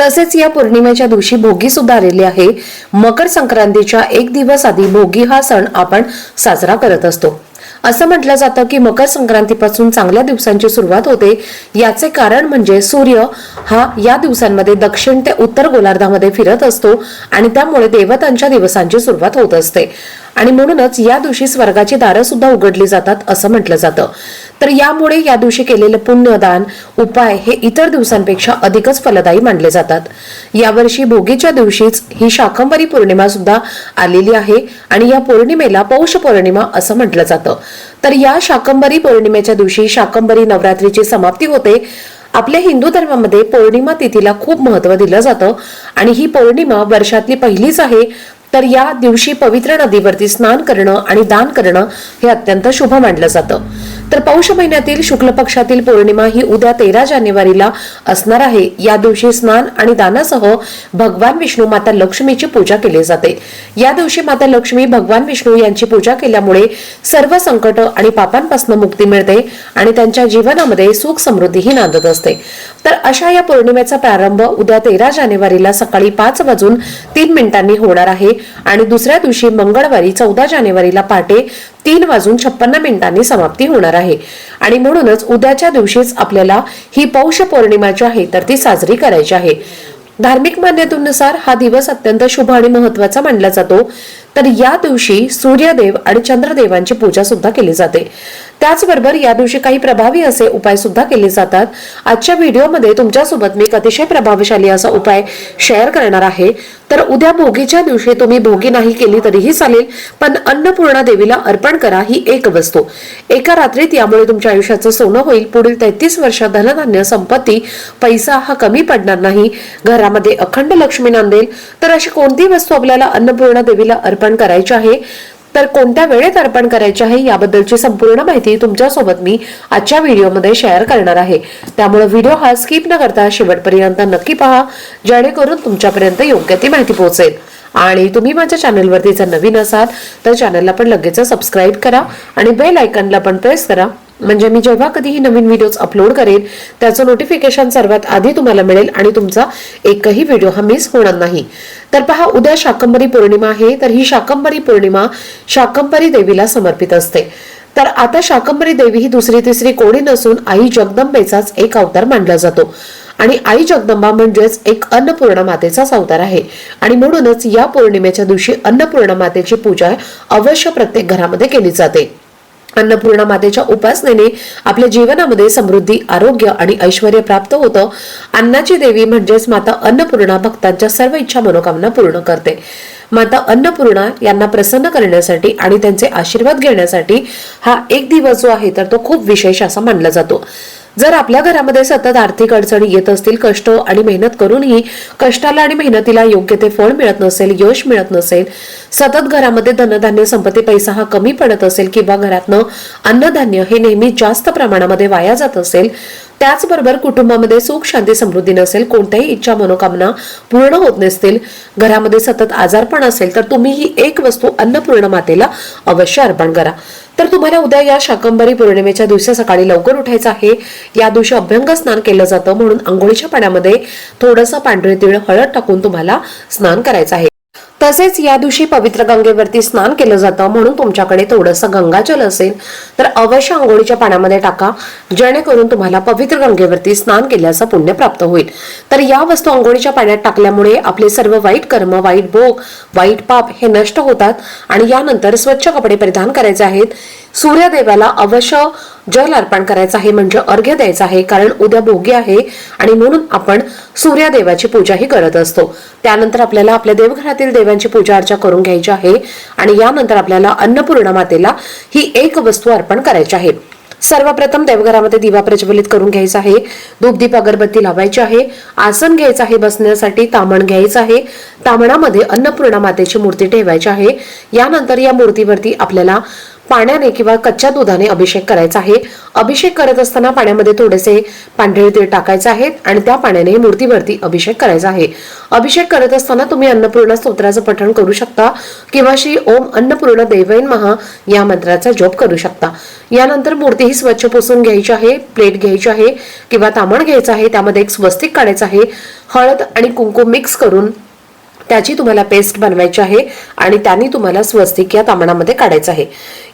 तसेच या पौर्णिमेच्या दिवशी भोगी सुद्धा आलेली आहे. मकर संक्रांतीच्या एक दिवस आधी भोगी हा सण आपण साजरा करत असतो. असं म्हटलं जातं की मकर संक्रांतीपासून चांगल्या दिवसांची सुरुवात होते. याचे कारण म्हणजे सूर्य हा या दिवसांमध्ये दक्षिण ते उत्तर गोलार्धामध्ये फिरत असतो आणि त्यामुळे देवतांच्या दिवसांची सुरुवात होत असते. आणि म्हणूनच या दिवशी स्वर्गाची दारं सुद्धा उघडली जातात असं म्हटलं जातं. तर यामुळे या दिवशी केलेलं पुण्यदान उपाय हे इतर दिवसांपेक्षा अधिकच फलदायी मानले जातात. यावर्षी भोगीच्या दिवशीच ही शाकंबरी पौर्णिमा सुद्धा आलेली आहे आणि या पौर्णिमेला पौष पौर्णिमा असं म्हटलं जातं. तर या शाकंबरी पौर्णिमेच्या दिवशी शाकंबरी नवरात्रीची समाप्ती होते. आपल्या हिंदू धर्मामध्ये पौर्णिमा तिथीला खूप महत्त्व दिलं जातं. आणि ही पौर्णिमा वर्षातली पहिलीच आहे. तर या दिवशी पवित्र नदीवरती स्नान करणं आणि दान करणं हे अत्यंत शुभ मानलं जातं. तर पौष महिन्यातील शुक्ल पक्षातील पौर्णिमा ही उद्या तेरा जानेवारीला असणार आहे. या दिवशी स्नान आणि दानासह भगवान विष्णू माता लक्ष्मीची पूजा केली जाते. या दिवशी माता लक्ष्मी भगवान विष्णू यांची पूजा केल्यामुळे सर्व संकट आणि पापांपासून मुक्ती मिळते आणि त्यांच्या जीवनामध्ये सुख समृद्धीही नांदत असते. तर अशा या पौर्णिमेचा प्रारंभ उद्या तेरा जानेवारीला सकाळी पाच वाजून तीन मिनिटांनी होणार आहे. आणि दुसऱ्या दिवशी मंगळवारी चौदा जानेवारीला पहाटे तीन वाजून छप्पन्न मिनिटांनी समाप्ती होणार आहे. आणि म्हणूनच उद्याच्या दिवशीच आपल्याला ही पौष पौर्णिमा जी आहे तर ती साजरी करायची आहे. धार्मिक मान्यतेनुसार हा दिवस अत्यंत शुभ आणि महत्त्वाचा मानला जातो. तर या दिवशी सूर्यदेव आणि चंद्रदेवांची पूजा सुद्धा केली जाते. त्याचबरोबर या दिवशी काही प्रभावी असे उपाय सुद्धा केले जातात. आजच्या व्हिडिओमध्ये तुमच्यासोबत मी एक अतिशय प्रभावशाली असा उपाय शेअर करणार आहे. तर उद्या भोगीच्या दिवशी तुम्ही भोगी नाही केली तरीही चालेल पण अन्नपूर्णा देवीला अर्पण करा ही एक वस्तू. एका रात्रीत यामुळे तुमच्या आयुष्याचं सोनं होईल. पुढील तेहतीस वर्ष धनधान्य संपत्ती पैसा हा कमी पडणार नाही. घरामध्ये अखंड लक्ष्मी नांदेल. तर अशी कोणती वस्तू आपल्याला अन्नपूर्णा देवीला अर्पण करायची आहे? तर कोणत्या वेळेत अर्पण करायचे आहे याबद्दलची संपूर्ण माहिती तुमच्यासोबत मी आजच्या व्हिडिओमध्ये शेअर करणार आहे. त्यामुळे व्हिडिओ हा स्किप न करता शेवटपर्यंत नक्की पहा जेणेकरून तुमच्यापर्यंत योग्य ती माहिती पोहोचेल. आणि तुम्ही माझ्या चॅनलवरती जर नवीन असाल तर चॅनलला पण लगेच सबस्क्राईब करा आणि बेल आयकनला पण प्रेस करा. म्हणजे मी जेव्हा कधीही नवीन व्हिडिओज अपलोड करेन त्याचं नोटिफिकेशन सर्वात आधी तुम्हाला मिळेल आणि तुमचा एकही व्हिडिओ हा मिस होणार नाही. तर पहा उद्या शाकंबरी पौर्णिमा आहे तर ही शाकंबरी पौर्णिमा शाकंबरी देवीला समर्पित असते. तर आता शाकंबरी देवी ही दुसरी तिसरी कोणी नसून आई जगदंबेचाच एक अवतार मानला जातो. आणि आई जगदंबा म्हणजेच एक अन्नपूर्णा मातेचाच अवतार आहे. आणि म्हणूनच या पौर्णिमेच्या दिवशी अन्नपूर्णा मातेची पूजा अवश्य प्रत्येक घरामध्ये केली जाते. अन्नपूर्णा मातेच्या उपासनेने आपल्या जीवनामध्ये समृद्धी आरोग्य आणि ऐश्वर प्राप्त होतं. अन्नाची देवी म्हणजेच माता अन्नपूर्णा भक्तांच्या सर्व इच्छा मनोकामना पूर्ण करते. माता अन्नपूर्णा यांना प्रसन्न करण्यासाठी आणि त्यांचे आशीर्वाद घेण्यासाठी हा एक दिवस जो आहे तर तो खूप विशेष असा मानला जातो. जर आपल्या घरामध्ये सतत आर्थिक अडचणी येत असतील कष्ट आणि मेहनत करूनही कष्टाला आणि मेहनतीला योग्य ते फळ मिळत नसेल यश मिळत नसेल सतत घरामध्ये धनधान्य संपत्ती पैसा हा कमी पडत असेल किंवा घरातनं अन्नधान्य हे नेहमी जास्त प्रमाणामध्ये वाया जात असेल त्याचबरोबर कुटुंबामध्ये सुख शांती समृद्धी नसेल कोणत्याही इच्छा मनोकामना पूर्ण होत नसतील घरामध्ये सतत आजारपण असेल तर तुम्ही ही एक वस्तू अन्नपूर्ण मातेला अवश्य अर्पण करा. तर तुम्हाला उद्या या शाकंबरी पौर्णिमेच्या दिवशी सकाळी लवकर उठायचं आहे. या दिवशी अभ्यंग स्नान केलं जातं म्हणून आंघोळीच्या पाण्यामध्ये थोडंसं पांढरे तिळ हळद टाकून तुम्हाला स्नान करायचं आहे. तसेच या दिवशी पवित्र गंगेवरती स्नान केलं जातं म्हणून तुमच्याकडे थोडंसं गंगाजल असेल तर अवश्य आंघोळीच्या पाण्यामध्ये टाका जेणेकरून तुम्हाला पवित्र गंगेवरती स्नान केल्याचं पुण्य प्राप्त होईल. तर या वस्तू आंघोळीच्या पाण्यात टाकल्यामुळे आपले सर्व वाईट कर्म वाईट भोग वाईट पाप हे नष्ट होतात आणि यानंतर स्वच्छ कपडे परिधान करायचे आहेत. सूर्यदेवाला अवश्य जल अर्पण करायचं आहे म्हणजे अर्घ्य द्यायचं आहे कारण उद्या भोगी आहे आणि म्हणून आपण सूर्यदेवाची पूजाही करत असतो. त्यानंतर आपल्याला आपल्या देवघरातील देवांची पूजा अर्चा करून घ्यायची आहे आणि यानंतर आपल्याला अन्नपूर्णा मातेला ही एक वस्तू अर्पण करायची आहे. सर्वप्रथम देवघरामध्ये दिवा प्रज्वलित करून घ्यायचा आहे धूपदीप अगरबत्ती लावायची आहे आसन घ्यायचं आहे बसण्यासाठी तामण घ्यायचं आहे तामणामध्ये अन्नपूर्णा मातेची मूर्ती ठेवायची आहे. यानंतर या मूर्तीवरती आपल्याला पाण्याने किंवा कच्च्या दुधाने अभिषेक करायचा आहे. अभिषेक करत असताना पाण्यामध्ये थोडेसे पांढरे तीळ टाकायचे आहेत आणि त्या पाण्याने मूर्तीवरती अभिषेक करायचा आहे. अभिषेक करत असताना तुम्ही अन्नपूर्णा स्तोत्राचं पठण करू शकता किंवा श्री ओम अन्नपूर्ण देवैन महा या मंत्राचा जप करू शकता. यानंतर मूर्ती ही स्वच्छ पुसून घ्यायची आहे प्लेट घ्यायची आहे किंवा तामण घ्यायचं आहे त्यामध्ये एक स्वस्तिक काढायचं आहे. हळद आणि कुंकुम मिक्स करून त्याची तुम्हाला पेस्ट बनवायची आहे आणि त्यांनी तुम्हाला स्वस्तिक या तामणामध्ये काढायचं आहे.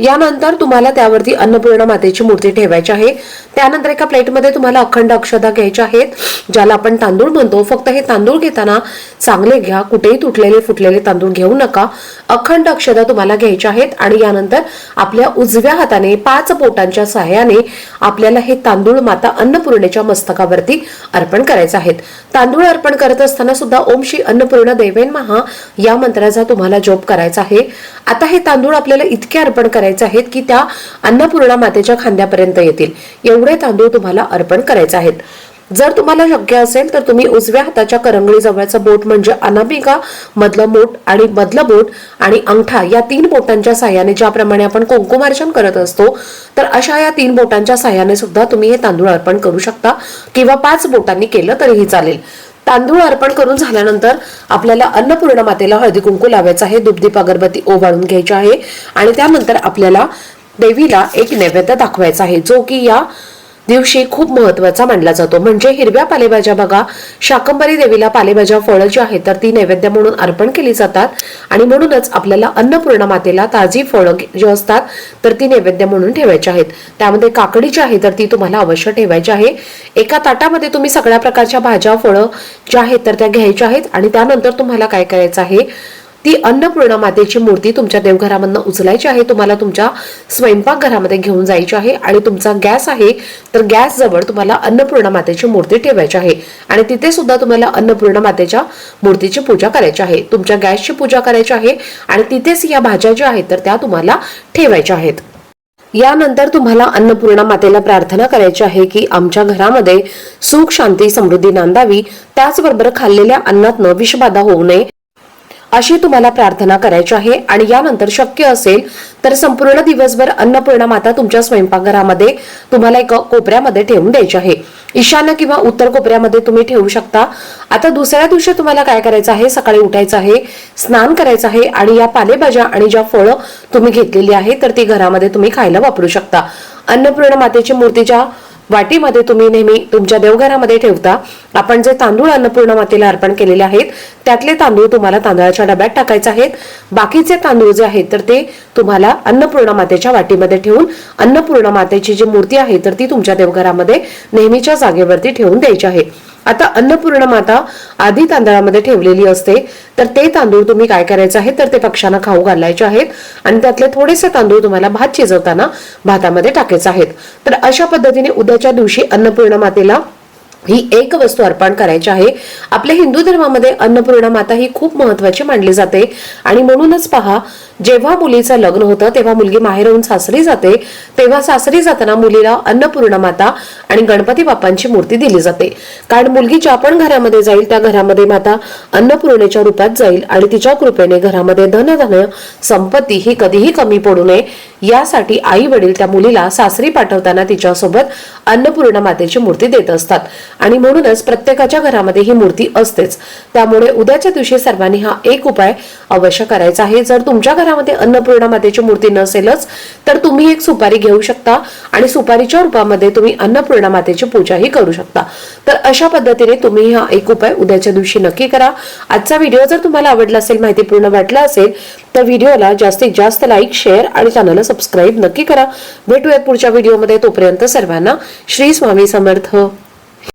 यानंतर तुम्हाला त्यावरती अन्नपूर्णा मातेची मूर्ती ठेवायची आहे. त्यानंतर एका प्लेटमध्ये तुम्हाला अखंड अक्षदा घ्यायच्या आहेत ज्याला आपण तांदूळ म्हणतो. फक्त हे तांदूळ घेताना चांगले घ्या कुठेही तुटलेले फुटलेले तांदूळ घेऊ नका. अखंड अक्षदा तुम्हाला घ्यायच्या आहेत आणि यानंतर आपल्या उजव्या हाताने पाच बोटांच्या सहाय्याने आपल्याला हे तांदूळ माता अन्नपूर्णेच्या मस्तकावरती अर्पण करायचे आहेत. तांदूळ अर्पण करत असताना सुद्धा ओम श्री अन्नपूर्ण देवेन महा या मंत्राचा तुम्हाला जप करायचा आहे. आता हे तांदूळ आपल्याला इतके अर्पण करायचे आहेत की त्या अन्नपूर्णा मातेच्या खांद्यापर्यंत येतील. एवढे तांदूळ तुम्हाला अर्पण करायचे आहेत. जर तुम्हाला शक्य असेल तर तुम्ही उजव्या हाताच्या करंगळी जवळचं बोट म्हणजे अनामिका मधलं बोट आणि मधलं बोट आणि अंगठा या तीन बोटांच्या साह्याने ज्याप्रमाणे आपण कुंकुमार्चन करत असतो तर अशा या तीन बोटांच्या साह्याने सुद्धा तुम्ही हे तांदूळ अर्पण करू शकता किंवा पाच बोटांनी केलं तरीही चालेल. तांदूळ अर्पण करून झाल्यानंतर आपल्याला अन्नपूर्णा मातेला हळदी कुंकू लावायचं आहे. दुपदीप अगरबत्ती ओवाळून घ्यायची आहे. आणि त्यानंतर आपल्याला देवीला एक नैवेद्य दाखवायचा आहे जो की या दिवशी खूप महत्त्वाचा मानला जातो. म्हणजे हिरव्या पालेभाज्या बघा. शाकंबरी देवीला पालेभाज्या फळं जी आहेत तर ती नैवेद्य म्हणून अर्पण केली जातात. आणि म्हणूनच आपल्याला अन्नपूर्णा मातेला ताजी फळं जी असतात तर ती नैवेद्य म्हणून ठेवायची आहेत. त्यामध्ये काकडी जी आहे तर ती तुम्हाला अवश्य ठेवायची आहे. एका ताटामध्ये तुम्ही सगळ्या प्रकारच्या भाज्या फळं ज्या आहेत तर त्या घ्यायच्या आहेत. आणि त्यानंतर तुम्हाला काय करायचं आहे ती अन्नपूर्णा मातेची मूर्ती तुमच्या देवघरामधनं उचलायची आहे. तुम्हाला तुमच्या स्वयंपाकघरामध्ये घेऊन जायची आहे आणि तुमचा गॅस आहे तर गॅस जवळ तुम्हाला अन्नपूर्णा मातेची मूर्ती ठेवायची आहे. आणि तिथे सुद्धा तुम्हाला अन्नपूर्णा मातेच्या मूर्तीची पूजा करायची आहे. तुमच्या गॅसची पूजा करायची आहे आणि तिथेच या भाज्या ज्या आहेत तर त्या तुम्हाला ठेवायच्या आहेत. यानंतर तुम्हाला अन्नपूर्णा मातेला प्रार्थना करायची आहे की आमच्या घरामध्ये सुख शांती समृद्धी नांदावी. त्याचबरोबर खाल्लेल्या अन्नातनं विषबाधा होऊ नये. अशी तुम्हाला प्रार्थना करायची आहे. आणि यानंतर शक्य असेल तर संपूर्ण दिवसभर अन्नपूर्णा माता तुमच्या स्वयंपाकघरामध्ये तुम्हाला एका कोपऱ्यामध्ये ठेवून द्यायची आहे. ईशान्य किंवा उत्तर कोपऱ्यामध्ये तुम्ही ठेवू शकता. आता दुसऱ्या दिवशी तुम्हाला काय करायचं आहे? सकाळी उठायचं आहे स्नान करायचं आहे आणि या पालेभाज्या आणि ज्या फळं तुम्ही घेतलेली आहे तर ती घरामध्ये तुम्ही खायला वापरू शकता. अन्नपूर्णा मातेची मूर्तीच्या वाटीमध्ये तुम्ही नेहमी तुमच्या देवघरामध्ये ठेवता. आपण जे तांदूळ अन्नपूर्ण मातेला अर्पण केलेले आहेत त्यातले तांदूळ तुम्हाला तांदळाच्या डब्यात टाकायचे आहेत. बाकीचे तांदूळ जे आहेत तर ते तुम्हाला अन्नपूर्णा मातेच्या वाटीमध्ये ठेवून अन्नपूर्णा मातेची जी मूर्ती आहे तर ती तुमच्या देवघरामध्ये नेहमीच्या जागेवरती ठेवून द्यायची आहे. आता अन्नपूर्ण माता आधी तांदळामध्ये ठेवलेली असते. तर ते तांदूळ तुम्ही काय करायचं आहे? तर ते पक्ष्यांना खाऊ घालायचे आहेत आणि त्यातले थोडेसे तांदूळ तुम्हाला भात शिजवताना भातामध्ये टाकायचे आहेत. तर अशा पद्धतीने उद्याच्या दिवशी अन्नपूर्ण मातेला ही एक वस्तू अर्पण करायची आहे. आपल्या हिंदू धर्मामध्ये अन्नपूर्णा माता ही खूप महत्वाची मानली जाते. आणि म्हणूनच पहा जेव्हा मुलीचं लग्न होतं तेव्हा मुलगी माहेरहून सासरी जाते तेव्हा सासरी जाताना मुलीला अन्नपूर्णा माता आणि गणपती बाप्पांची मूर्ती दिली जाते. कारण मुलगी ज्या पण घरामध्ये जाईल त्या घरामध्ये माता अन्नपूर्णेच्या रूपात जाईल आणि तिच्या कृपेने घरामध्ये धनधन संपत्ती ही कधीही कमी पडू नये. यासाठी आई वडील त्या मुलीला सासरी पाठवताना तिच्यासोबत अन्नपूर्णा मातेची मूर्ती देत असतात. आणि म्हणूनच प्रत्येकाच्या घरामध्ये ही मूर्ती असतेच. त्यामुळे उद्याच्या दिवशी सर्वांनी हा एक उपाय अवश्य करायचा आहे. जर तुमच्या घरामध्ये अन्नपूर्णा मातेची मूर्ती नसेलच तर तुम्ही एक सुपारी घेऊ शकता आणि सुपारीच्या रूपामध्ये तुम्ही अन्नपूर्णा मातेची पूजाही करू शकता. तर अशा पद्धतीने तुम्ही हा एक उपाय उद्याच्या दिवशी नक्की करा. आजचा व्हिडिओ जर तुम्हाला आवडला असेल माहितीपूर्ण वाटला असेल तर व्हिडिओला जास्तीत जास्त लाईक शेअर आणि चॅनलला सबस्क्राईब नक्की करा. भेटूयात पुढच्या व्हिडिओमध्ये. तोपर्यंत सर्वांना श्री स्वामी समर्थ.